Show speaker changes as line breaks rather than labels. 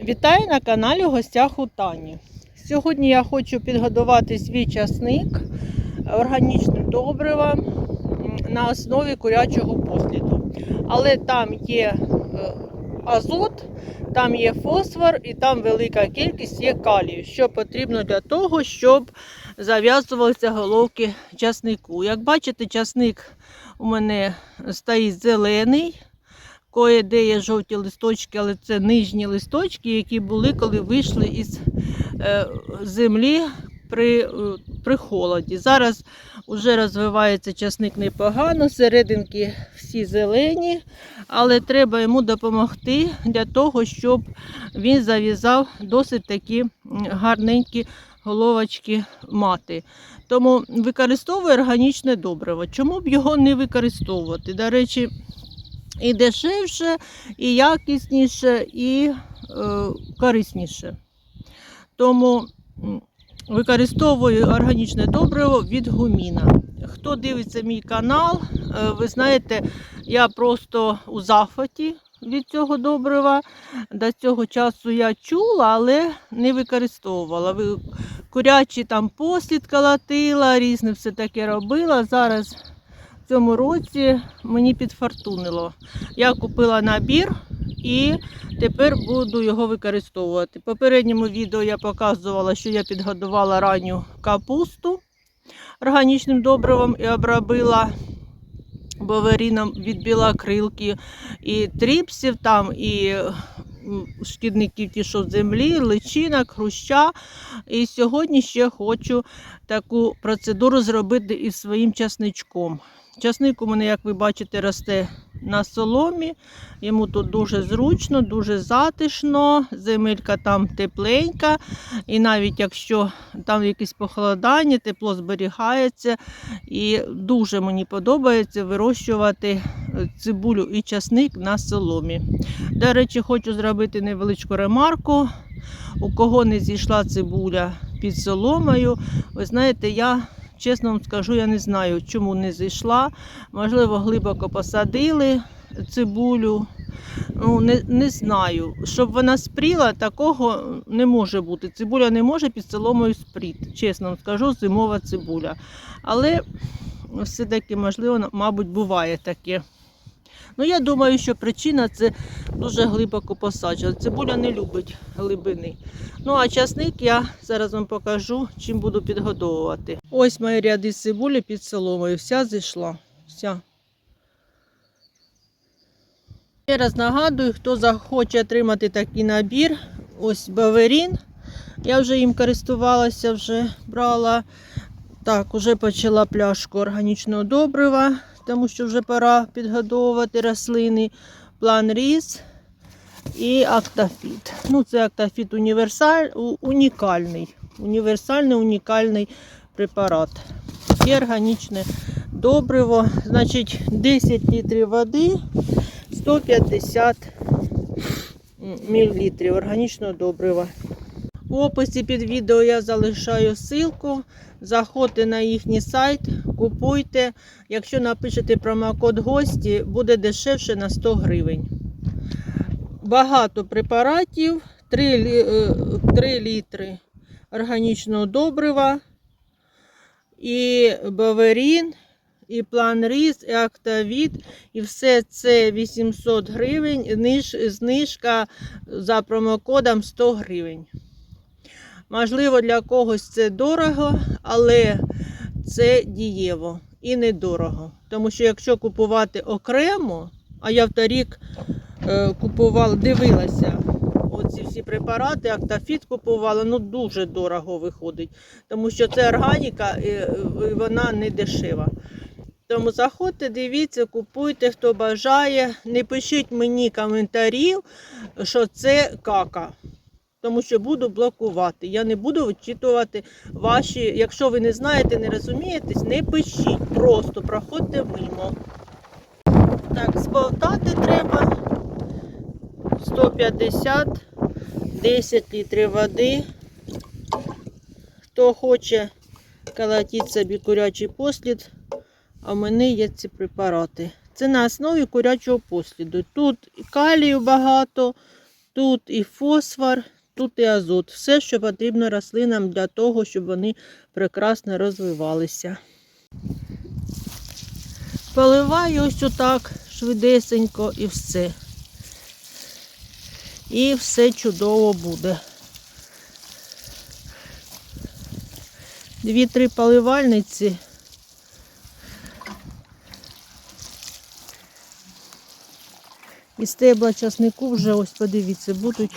Вітаю на каналі Гостях у Тані. Сьогодні я хочу підготувати свій часник органічним добривом на основі курячого посліду. Але там є е, азот, там є фосфор і там велика кількість є калію, що потрібно для того, щоб зав'язувалися головки часнику. Як бачите, часник у мене стоїть зелений. Кое де є жовті листочки, але це нижні листочки, які були, коли вийшли із е, землі при, е, при холоді. Зараз вже розвивається часник непогано, серединки всі зелені, але треба йому допомогти для того, щоб він зав'язав досить такі гарненькі головочки мати. Тому використовую органічне добриво. Чому б його не використовувати? До речі, і дешевше, і якісніше, і е, корисніше. Тому використовую органічне добриво від гуміна. Хто дивиться мій канал, е, ви знаєте, я просто у захваті від цього добрива. До цього часу я чула, але не використовувала. Ви- Курячий там послід колотила, різне все таке робила. Зараз в цьому році мені підфартунило. Я купила набір і тепер буду його використовувати. В попередньому відео я показувала, що я підгодувала ранню капусту органічним добривом і обробила боверіном від білокрилки і тріпсів там, і шкідників ті, що в землі, личинок, хруща. І сьогодні ще хочу таку процедуру зробити із своїм часничком. Часник у мене, як ви бачите, росте на соломі. Йому тут дуже зручно, дуже затишно. Земелька там тепленька. І навіть якщо там якесь похолодання, тепло зберігається. І дуже мені подобається вирощувати е, цибулю і часник на соломі. До речі, хочу зробити невеличку ремарку. У кого не зійшла цибуля під соломою, ви знаєте, я чесно вам скажу, я не знаю, чому не зійшла. Можливо, глибоко посадили цибулю. Ну, не, не знаю. Щоб вона спріла, такого не може бути. Цибуля не може під соломою спріти. Чесно вам скажу, зимова цибуля. Але все-таки, можливо, мабуть, буває таке. Ну, я думаю, що причина це дуже глибоко посаджена. Цибуля не любить глибини. Ну, а часник я зараз вам покажу, чим буду підгодовувати. Ось мої ряди цибулі під соломою. Вся зійшла. Вся. Ще раз нагадую, хто захоче отримати такий набір, ось Баверін. Я вже їм користувалася, вже брала. Так, вже почала пляшку органічного добрива, тому що вже пора підгодовувати рослини. План різ і актофіт. Ну, це актофіт універсаль, унікальний. Універсальний унікальний препарат. І органічне добриво. Значить, 10 літрів води, 150 мл органічного добрива. У описі під відео я залишаю ссылку. Заходьте на їхній сайт, купуйте. Якщо напишете промокод гості, буде дешевше на 100 гривень. Багато препаратів, 3, 3 літри органічного добрива, і баверін, і план різ, і актавіт, і все це 800 гривень, зниж- знижка за промокодом 100 гривень. Можливо, для когось це дорого, але це дієво і недорого. Тому що якщо купувати окремо, а я в торік е, купувала, дивилася оці всі препарати, актофіт купувала, ну дуже дорого виходить. Тому що це органіка і вона не дешева. Тому заходьте, дивіться, купуйте, хто бажає. Не пишіть мені коментарів, що це кака тому що буду блокувати. Я не буду вичитувати ваші. Якщо ви не знаєте, не розумієтесь, не пишіть. Просто проходьте мимо. Так, зболтати треба 150, 10 літрів води. Хто хоче колотити собі курячий послід, а в мене є ці препарати. Це на основі курячого посліду. Тут і калію багато, Тут і фосфор, тут і азот. Все, що потрібно рослинам для того, щоб вони прекрасно розвивалися. Поливаю ось отак швидесенько і все. І все чудово буде. Дві-три поливальниці. І стебла часнику вже ось подивіться, будуть